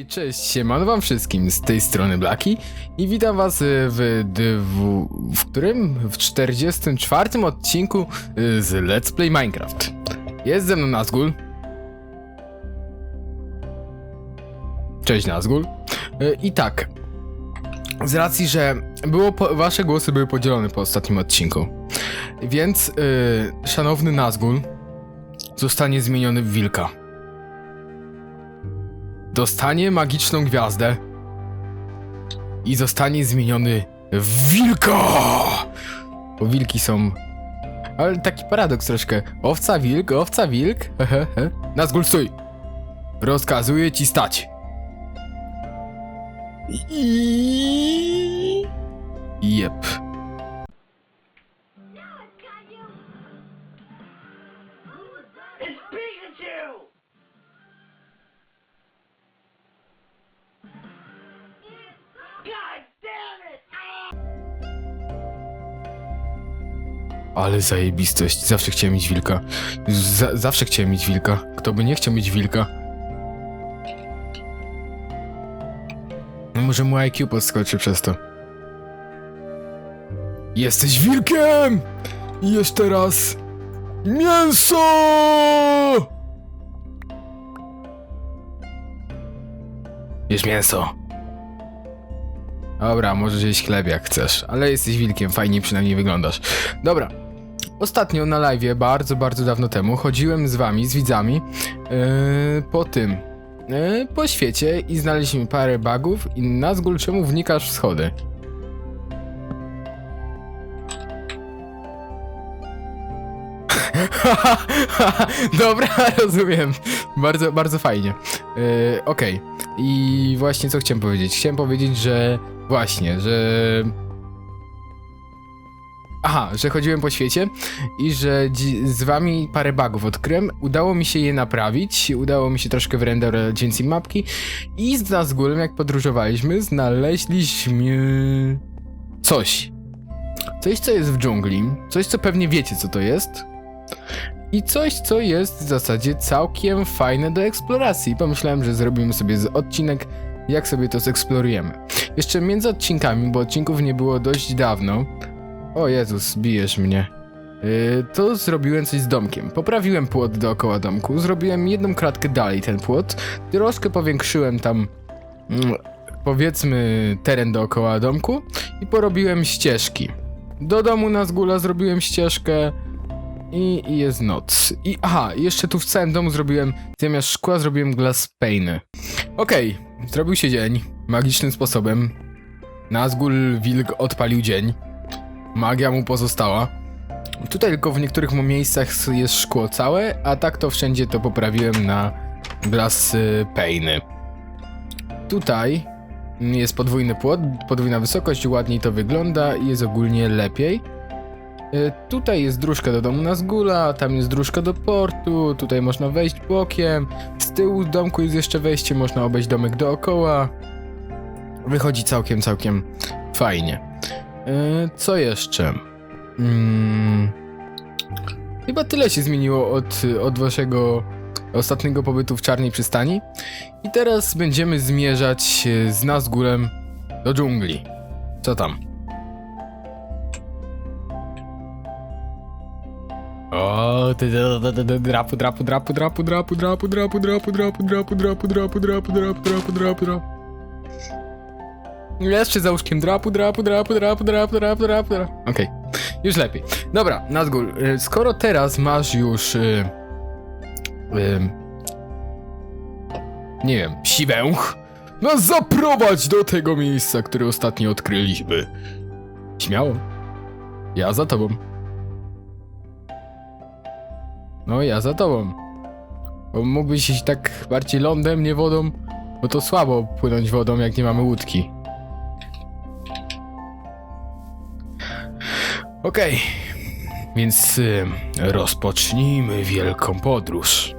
Hej, cześć, siemano wam wszystkim, z tej strony Blaki i witam was y, w dwu... w którym? W 44 odcinku y, z Let's Play Minecraft. Jest ze mną Nazgul. Cześć Nazgul. Y, I tak, z racji, że było po... wasze głosy były podzielone po ostatnim odcinku, więc szanowny Nazgul zostanie zmieniony w wilka dostanie magiczną gwiazdę i zostanie zmieniony w wilka! Bo wilki są... Ale taki paradoks troszkę. Owca, wilk, owca, wilk. Nazgul, stój! Rozkazuję ci stać. Jep. Ale zajebistość. Zawsze chciałem mieć wilka. Z zawsze chciałem mieć wilka. Kto by nie chciał mieć wilka? No może mu IQ podskoczy przez to. Jesteś wilkiem! I jeszcze raz. Mięso! Bierz mięso. Dobra, możesz jeść chleb jak chcesz, ale jesteś wilkiem, fajnie przynajmniej wyglądasz. Dobra. Ostatnio na live, bardzo, bardzo dawno temu, chodziłem z wami, z widzami, yy, po tym, yy, po świecie i znaleźliśmy parę bugów i Nazgul, czemu wnikasz w schody? Dobra, rozumiem. Bardzo, bardzo fajnie. Yy, Okej. I właśnie co chciałem powiedzieć? Chciałem powiedzieć, że właśnie, że. Aha, że chodziłem po świecie i że z wami parę bugów odkryłem. Udało mi się je naprawić, udało mi się troszkę wyrenderować mapki i z Nazgulem, jak podróżowaliśmy, znaleźliśmy coś. Coś, co jest w dżungli, coś, co pewnie wiecie, co to jest. I coś, co jest w zasadzie całkiem fajne do eksploracji. Pomyślałem, że zrobimy sobie odcinek, jak sobie to zeksplorujemy. Jeszcze między odcinkami, bo odcinków nie było dość dawno. O Jezus, bijesz mnie. Yy, to zrobiłem coś z domkiem. Poprawiłem płot dookoła domku, zrobiłem jedną kratkę dalej ten płot, troszkę powiększyłem tam, mm, powiedzmy, teren dookoła domku i porobiłem ścieżki. Do domu na zgula zrobiłem ścieżkę, i, i jest noc. I aha, jeszcze tu w całym domu zrobiłem, zamiast szkła zrobiłem glass pane. Okej, zrobił się dzień, magicznym sposobem. Nazgul wilk odpalił dzień. Magia mu pozostała. Tutaj tylko w niektórych miejscach jest szkło całe, a tak to wszędzie to poprawiłem na glass y, pane. Tutaj jest podwójny płot, podwójna wysokość, ładniej to wygląda i jest ogólnie lepiej. E, Tutaj jest dróżka do domu Nazgula, tam jest dróżka do portu, tutaj można wejść bokiem. Z tyłu domku jest jeszcze wejście, można obejść domek dookoła. Wychodzi całkiem, całkiem fajnie. E, Co jeszcze? Mm, Chyba tyle się zmieniło od, od waszego ostatniego pobytu w Czarnej Przystani. I teraz będziemy zmierzać e, z Nazgulem do dżungli. Co tam? O, ty ty- ty- drapu, drapu, drapu, drapu, drapu, drapu, drapu, drapu, drapu, drapu, drapu, drapu, drapu, drapu, drapu, drapu, drapu. Jeszcze za łóżkiem drapu, drapu, drapu, drapu, drapu, drapu, drapu, drapu. Okej, już lepiej. Dobra, Nazgul, y, skoro teraz masz już... y, y, nie wiem, siwęch, nas zaprowadź do tego miejsca, które ostatnio odkryliśmy. Śmiało. Ja za tobą. No ja za tobą. Bo mógłbyś iść tak bardziej lądem, nie wodą, bo to słabo płynąć wodą, jak nie mamy łódki. Okej, więc y, rozpocznijmy wielką podróż.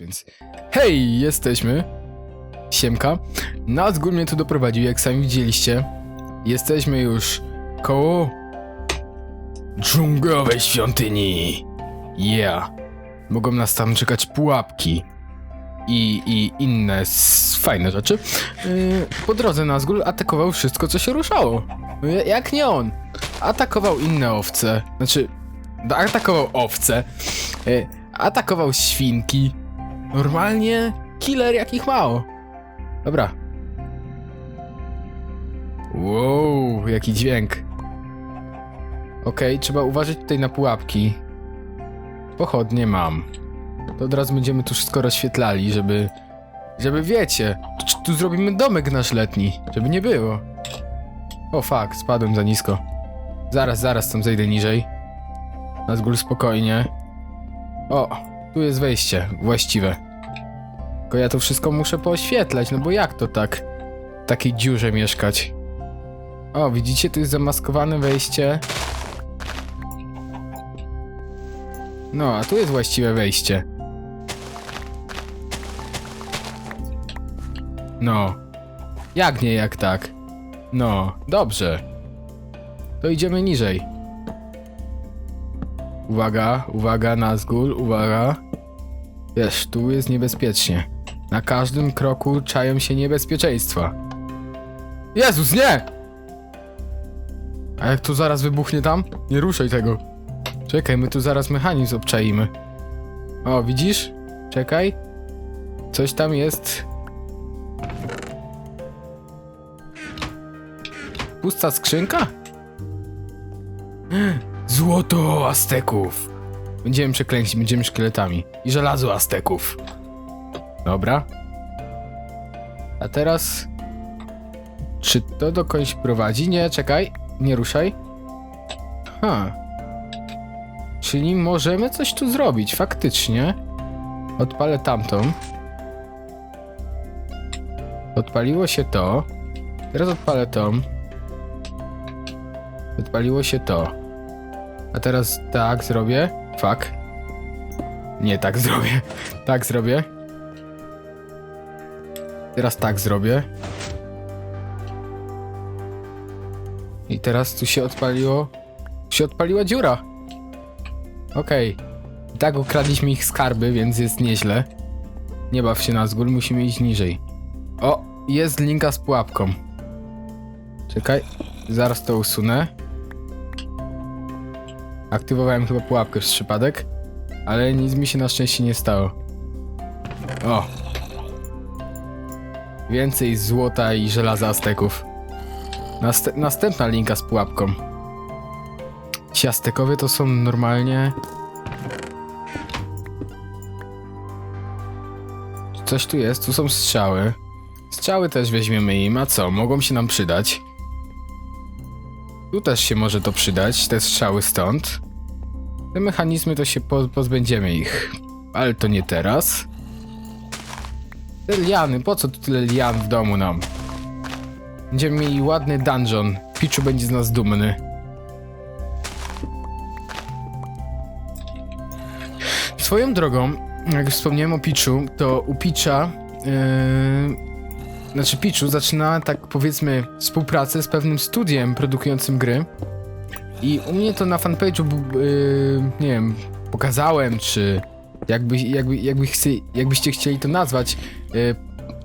Więc hej, jesteśmy. Siemka. Nazgór mnie tu doprowadził, jak sami widzieliście. Jesteśmy już koło dżunglowej świątyni. Yeah. Mogą nas tam czekać pułapki i, i inne fajne rzeczy. Yy, po drodze Nazgul atakował wszystko, co się ruszało. Y, Jak nie on. Atakował inne owce. Znaczy, atakował owce. Yy, atakował świnki. Normalnie killer jakich mało. Dobra. Wow, jaki dźwięk. Okej, trzeba uważać tutaj na pułapki. Pochodnie mam. To od razu będziemy tu wszystko rozświetlali, żeby... Żeby wiecie, tu, tu zrobimy domek nasz letni, żeby nie było. O fuck, spadłem za nisko. Zaraz, zaraz tam zejdę niżej. Na zgór spokojnie. O, tu jest wejście właściwe. Tylko ja to wszystko muszę pooświetlać, no bo jak to tak? W takiej dziurze mieszkać. O, widzicie, tu jest zamaskowane wejście. No, a tu jest właściwe wejście. No. Jak nie, jak tak? No, dobrze. To idziemy niżej. Uwaga, uwaga, Nazgul, uwaga. Wiesz, tu jest niebezpiecznie. Na każdym kroku czają się niebezpieczeństwa. Jezus, nie! A jak to zaraz wybuchnie tam? Nie ruszaj tego. Czekaj, my tu zaraz mechanizm obczaimy. O, widzisz? Czekaj. Coś tam jest. Pusta skrzynka? Złoto Azteków. Będziemy przeklęci, będziemy szkieletami. I żelazo Azteków. Dobra. A teraz... Czy to dokądś prowadzi? Nie, czekaj. Nie ruszaj. Ha. Czyli możemy coś tu zrobić, faktycznie. Odpalę tamtą. Odpaliło się to. Teraz odpalę tą. Odpaliło się to. A teraz tak zrobię. Fuck. Nie tak zrobię. Tak zrobię. Teraz tak zrobię. I teraz tu się odpaliło. Tu się odpaliła dziura. Okej. I tak ukradliśmy ich skarby, więc jest nieźle. Nie baw się na zgór, musimy iść niżej. O, jest linka z pułapką. Czekaj, zaraz to usunę. Aktywowałem chyba pułapkę przez przypadek, ale nic mi się na szczęście nie stało. O! Więcej złota i żelaza Azteków. Nast następna linka z pułapką. Ci Aztekowie to są normalnie... Coś tu jest, tu są strzały. Strzały też weźmiemy im, a co, mogą się nam przydać. Tu też się może to przydać, te strzały stąd. Te mechanizmy to się po pozbędziemy ich. Ale to nie teraz. Te liany, po co tu tyle lian w domu nam? Będziemy mieli ładny dungeon. Picchu będzie z nas dumny. Swoją drogą, jak wspomniałem o Picchu, to u Picha, yy, znaczy Pichu zaczyna tak powiedzmy współpracę z pewnym studiem produkującym gry. I u mnie to na fanpage'u, yy, nie wiem, pokazałem, czy jakby, jakby, jakby jakbyście chcieli to nazwać, yy,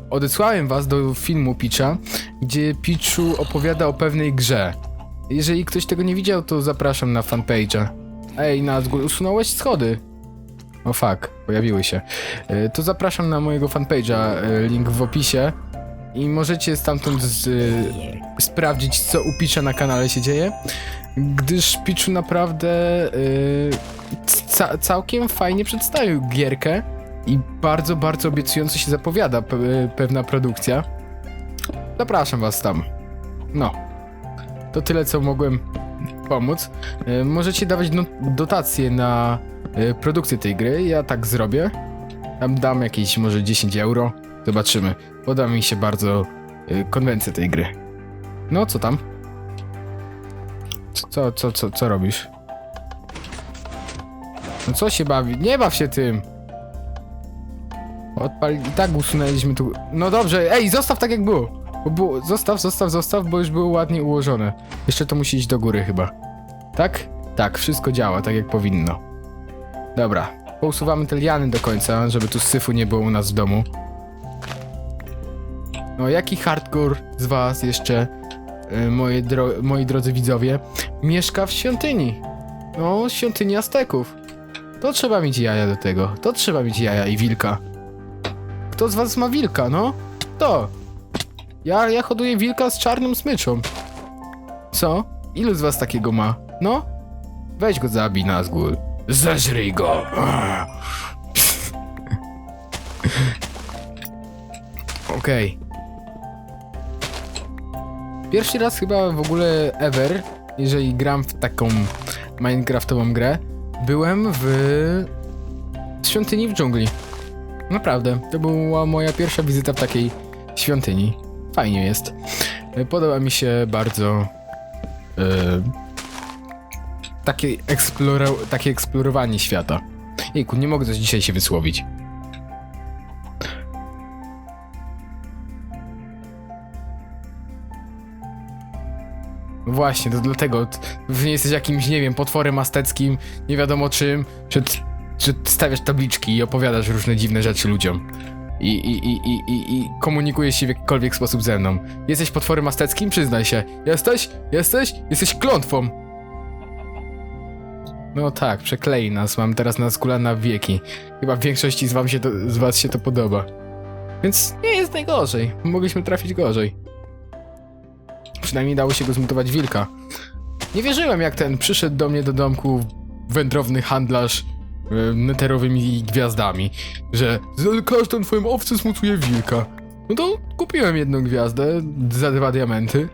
odesłałem was do filmu Picha, gdzie Pichu opowiada o pewnej grze. Jeżeli ktoś tego nie widział, to zapraszam na fanpage'a. Ej, Nazgul, usunąłeś schody. O fuck, pojawiły się. Yy, to zapraszam na mojego fanpage'a, yy, link w opisie. I możecie stamtąd z, yy, sprawdzić, co u Picha na kanale się dzieje. Gdyż Pichu naprawdę yy, ca całkiem fajnie przedstawił gierkę i bardzo, bardzo obiecująco się zapowiada pe pewna produkcja. Zapraszam was tam. No. To tyle, co mogłem pomóc. Yy, możecie dawać dotacje na yy, produkcję tej gry. Ja tak zrobię. Tam dam jakieś może 10 euro. Zobaczymy. Podoba mi się bardzo yy, konwencja tej gry. No, co tam? Co, co, co, co robisz? No co się bawi? Nie baw się tym! Odpal... I tak usunęliśmy tu... No dobrze, ej, zostaw tak jak było! Bo było... Zostaw, zostaw, zostaw, bo już było ładnie ułożone. Jeszcze to musi iść do góry chyba. Tak? Tak, wszystko działa tak jak powinno. Dobra, pousuwamy te liany do końca, żeby tu syfu nie było u nas w domu. No, jaki hardcore z was jeszcze, y, moje dro moi drodzy widzowie, mieszka w świątyni? No, świątyni Azteków. To trzeba mieć jaja do tego. To trzeba mieć jaja i wilka. Kto z was ma wilka, no? To. Ja, ja hoduję wilka z czarną smyczą. Co? Ilu z was takiego ma? No? Weź go zabij, Nazgul. Zeżryj go! Okej. Pierwszy raz chyba w ogóle ever, jeżeli gram w taką Minecraftową grę, byłem w świątyni w dżungli. Naprawdę, to była moja pierwsza wizyta w takiej świątyni. Fajnie jest. Podoba mi się bardzo e, takie, takie eksplorowanie świata. Jejku, nie mogę coś dzisiaj się wysłowić. Właśnie, to dlatego t- wy nie jesteś jakimś, nie wiem, potworem azteckim, nie wiadomo czym, że, stawiasz tabliczki i opowiadasz różne dziwne rzeczy ludziom. I, i, i, i, i, i komunikujesz się w jakikolwiek sposób ze mną. Jesteś potworem azteckim? Przyznaj się. Jesteś? Jesteś? Jesteś klątwą! No tak, przeklei nas. Mam teraz na skula na wieki. Chyba w większości z, wam się to, z was się to podoba. Więc nie jest najgorzej. Mogliśmy trafić gorzej. Przynajmniej dało się go zmutować wilka. Nie wierzyłem, jak ten przyszedł do mnie do domku wędrowny handlarz e, neterowymi gwiazdami, że każdą twoją owcę zmutuje wilka. No to kupiłem jedną gwiazdę za dwa diamenty.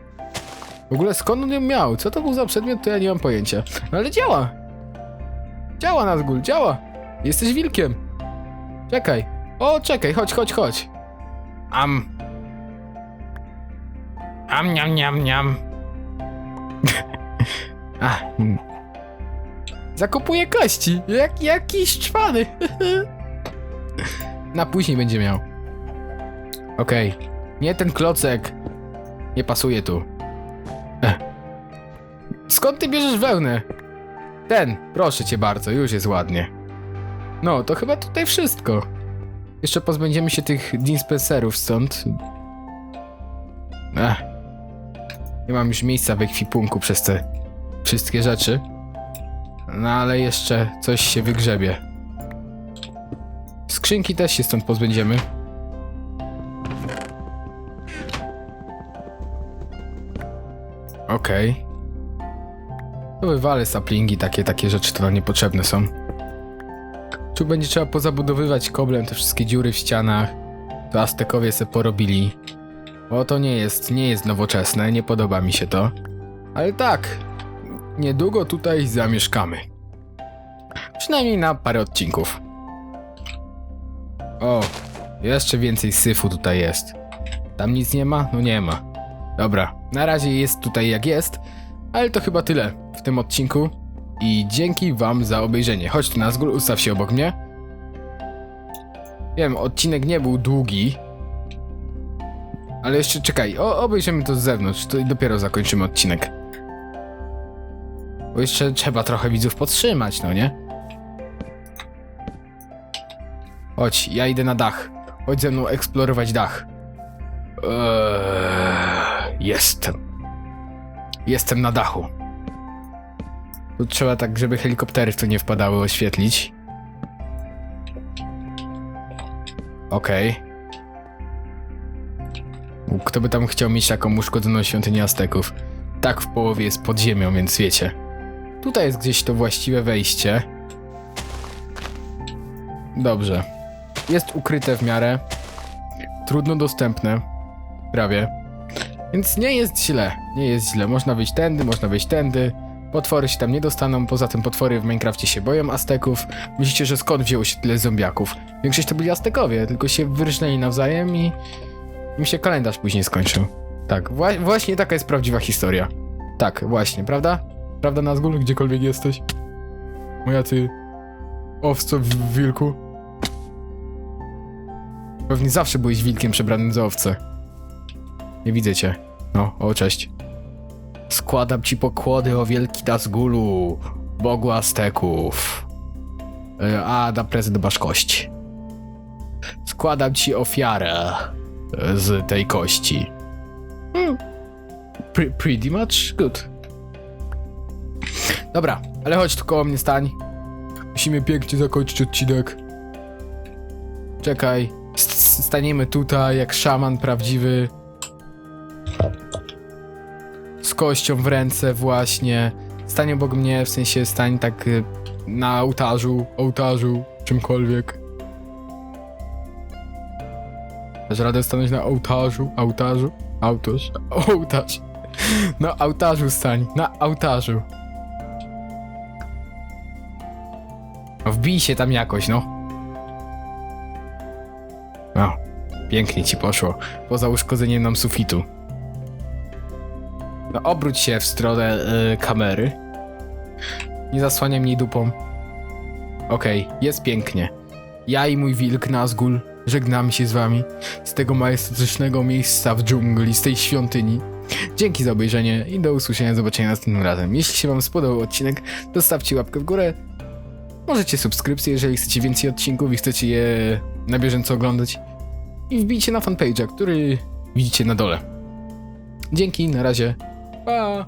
W ogóle skąd on ją miał? Co to był za przedmiot, to ja nie mam pojęcia. No ale działa. Działa Nazgul, działa. Jesteś wilkiem. Czekaj. O, czekaj, chodź, chodź, chodź. Am. Am, niam, niam, niam. A. mm. Zakopuję kości. Jak, jakiś czwany. Na później będzie miał. Okej. Nie ten klocek. Nie pasuje tu. Ech. Skąd ty bierzesz wełnę? Ten, proszę cię bardzo, już jest ładnie. No, to chyba tutaj wszystko. Jeszcze pozbędziemy się tych dispenserów stąd. Ech. Nie mam już miejsca w ekwipunku przez te wszystkie rzeczy. No ale jeszcze coś się wygrzebie. Skrzynki też się stąd pozbędziemy. Okej. To wywalę saplingi, takie, takie rzeczy to nam niepotrzebne są. Tu będzie trzeba pozabudowywać koblem te wszystkie dziury w ścianach. To Aztekowie se porobili. Bo to nie jest, nie jest nowoczesne, nie podoba mi się to. Ale tak, niedługo tutaj zamieszkamy. Przynajmniej na parę odcinków. O, jeszcze więcej syfu tutaj jest. Tam nic nie ma? No nie ma. Dobra, na razie jest tutaj jak jest, ale to chyba tyle w tym odcinku. I dzięki wam za obejrzenie. Chodź tu Nazgul, ustaw się obok mnie. Wiem, odcinek nie był długi. Ale jeszcze czekaj, o, obejrzymy to z zewnątrz, to i dopiero zakończymy odcinek. Bo jeszcze trzeba trochę widzów podtrzymać, no nie? Chodź, ja idę na dach. Chodź ze mną eksplorować dach. Eee, jestem. Jestem na dachu. Tu trzeba tak, żeby helikoptery to nie wpadały, oświetlić. Okej. Kto by tam chciał mieć taką uszkodzoną świątynię Azteków? Tak w połowie jest pod ziemią, więc wiecie. Tutaj jest gdzieś to właściwe wejście. Dobrze. Jest ukryte w miarę. Trudno dostępne. Prawie. Więc nie jest źle. Nie jest źle. Można wyjść tędy, można wyjść tędy. Potwory się tam nie dostaną, poza tym potwory w Minecrafcie się boją Azteków. Myślicie, że skąd wzięło się tyle zombiaków? Większość to byli Aztekowie, tylko się wyrżnęli nawzajem i im się kalendarz później skończył. Tak, wła- właśnie taka jest prawdziwa historia. Tak, właśnie, prawda? Prawda Nazgul, gdziekolwiek jesteś? Moja ty... Owco w wilku? Pewnie zawsze byłeś wilkiem przebranym za owcę. Nie widzę cię. No, o, cześć. Składam ci pokłody o wielki Nazgulu, bogu Azteków. E, A na prezent masz kość. Składam ci ofiarę z tej kości. Hmm. Pre- pretty much good. Dobra, ale chodź tu koło mnie stań. Musimy pięknie zakończyć odcinek. Czekaj. Staniemy tutaj jak szaman prawdziwy. Z kością w ręce właśnie. Stań obok mnie, w sensie stań tak y, na ołtarzu, ołtarzu, czymkolwiek. Dasz radę stanąć na ołtarzu, ołtarzu, ołtarz, ołtarz. Na ołtarzu stań, na ołtarzu. No Wbij się tam jakoś, no. No, pięknie ci poszło. Poza uszkodzeniem nam sufitu. No, obróć się w stronę y, kamery. Nie zasłaniaj mnie dupą. Okej, jest pięknie. Ja i mój wilk Nazgul żegnamy się z wami z tego majestatycznego miejsca w dżungli, z tej świątyni. Dzięki za obejrzenie i do usłyszenia, zobaczenia następnym razem. Jeśli się wam spodobał odcinek, to stawcie łapkę w górę. Możecie subskrypcję, jeżeli chcecie więcej odcinków i chcecie je na bieżąco oglądać. I wbijcie na fanpage'a, który widzicie na dole. Dzięki, na razie. Pa!